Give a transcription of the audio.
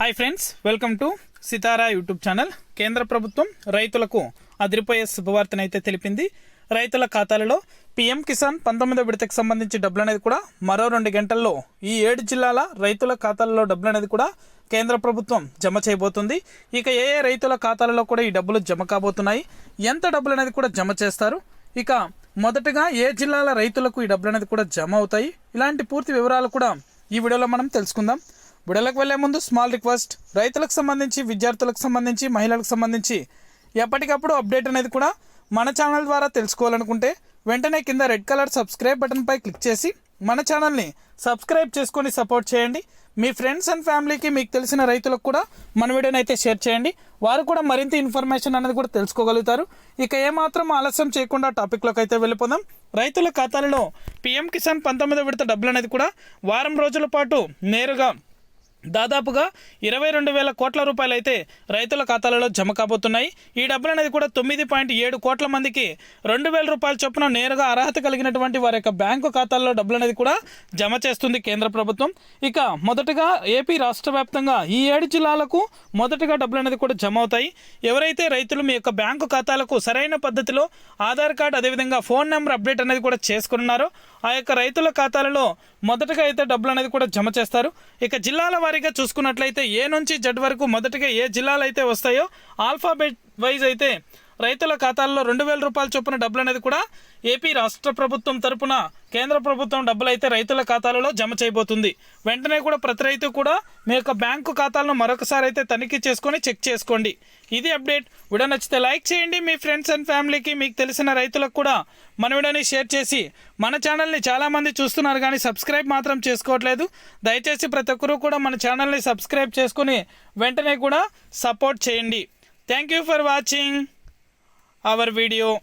Hi friends welcome to Sitara YouTube channel కేంద్ర ప్రభుత్వం రైతులకు అదిరిపోయే శుభవార్తనైతే తెలిపింది. రైతుల ఖాతాలలో పీఎం కిసాన్ పంతొమ్మిదో విడతకు సంబంధించి డబ్బులు అనేది కూడా మరో రెండు గంటల్లో ఈ ఏడు జిల్లాల రైతుల ఖాతాలలో డబ్బులు అనేది కూడా కేంద్ర ప్రభుత్వం జమ చేయబోతుంది. ఇక ఏ ఏ రైతుల ఖాతాలలో కూడా ఈ డబ్బులు జమ కాబోతున్నాయి? ఎంత డబ్బులు అనేది కూడా జమ చేస్తారు? ఇక మొదటగా ఏ జిల్లాల రైతులకు ఈ డబ్బులు అనేది కూడా జమ అవుతాయి? ఇలాంటి పూర్తి వివరాలు కూడా ఈ వీడియోలో మనం తెలుసుకుందాం. బుడలకు వెళ్ళే ముందు స్మాల్ రిక్వెస్ట్. రైతులకు సంబంధించి విద్యార్థులకు సంబంధించి మహిళలకు సంబంధించి ఎప్పటికప్పుడు అప్డేట్ అనేది కూడా మన ఛానల్ ద్వారా తెలుసుకోవాలనుకుంటే వెంటనే కింద రెడ్ కలర్ సబ్స్క్రైబ్ బటన్ పై క్లిక్ చేసి మన ఛానల్ని సబ్స్క్రైబ్ చేసుకొని సపోర్ట్ చేయండి. మీ ఫ్రెండ్స్ అండ్ ఫ్యామిలీకి మీకు తెలిసిన రైతులకు కూడా మన వీడియోని అయితే షేర్ చేయండి. వారు కూడా మరింత ఇన్ఫర్మేషన్ అనేది కూడా తెలుసుకోగలుగుతారు. ఇక ఏమాత్రం ఆలస్యం చేయకుండా టాపిక్లోకి అయితే వెళ్ళిపోదాం. రైతుల ఖాతాలలో పీఎం కిసాన్ పంతొమ్మిదో విడత డబ్బులు అనేది కూడా వారం రోజుల పాటు నేరుగా దాదాపుగా ఇరవై రెండు వేల కోట్ల రూపాయలు అయితే రైతుల ఖాతాలలో జమ కాబోతున్నాయి. ఈ డబ్బులు అనేది కూడా తొమ్మిది పాయింట్ ఏడు కోట్ల మందికి రెండు వేల రూపాయల చొప్పున నేరుగా అర్హత కలిగినటువంటి వారి యొక్క బ్యాంకు ఖాతాల్లో డబ్బులు అనేది కూడా జమ చేస్తుంది కేంద్ర ప్రభుత్వం. ఇక మొదటగా ఏపీ రాష్ట్ర వ్యాప్తంగా ఈ ఏడు జిల్లాలకు మొదటగా డబ్బులు అనేది కూడా జమ అవుతాయి. ఎవరైతే రైతులు మీ యొక్క బ్యాంకు ఖాతాలకు సరైన పద్ధతిలో ఆధార్ కార్డు అదేవిధంగా ఫోన్ నెంబర్ అప్డేట్ అనేది కూడా చేసుకున్నారో ఆ యొక్క రైతుల ఖాతాలలో మొదటగా అయితే డబ్బులు అనేది కూడా జమ చేస్తారు. ఇక జిల్లాల వారీగా చూసుకున్నట్లయితే ఏ నుంచి జడ్ వరకు మొదటగా ఏ జిల్లాలు అయితే వస్తాయో ఆల్ఫాబెట్ వైజ్ అయితే రైతుల ఖాతాల్లో రెండు వేల రూపాయల చొప్పున డబ్బులు అనేది కూడా ఏపీ రాష్ట్ర ప్రభుత్వం తరపున కేంద్ర ప్రభుత్వం డబ్బులు అయితే రైతుల ఖాతాలలో జమ చేయబోతుంది. వెంటనే కూడా ప్రతి రైతు కూడా మీ యొక్క బ్యాంకు ఖాతాలను మరొకసారి అయితే తనిఖీ చేసుకొని చెక్ చేసుకోండి. ఇది అప్డేట్. వీడియో నచ్చితే లైక్ చేయండి. మీ ఫ్రెండ్స్ అండ్ ఫ్యామిలీకి మీకు తెలిసిన రైతులకు కూడా మన వీడియోని షేర్ చేసి మన ఛానల్ని చాలామంది చూస్తున్నారు కానీ సబ్స్క్రైబ్ మాత్రం చేసుకోవట్లేదు. దయచేసి ప్రతి ఒక్కరూ కూడా మన ఛానల్ని సబ్స్క్రైబ్ చేసుకుని వెంటనే కూడా సపోర్ట్ చేయండి. Thank you for watching. Our video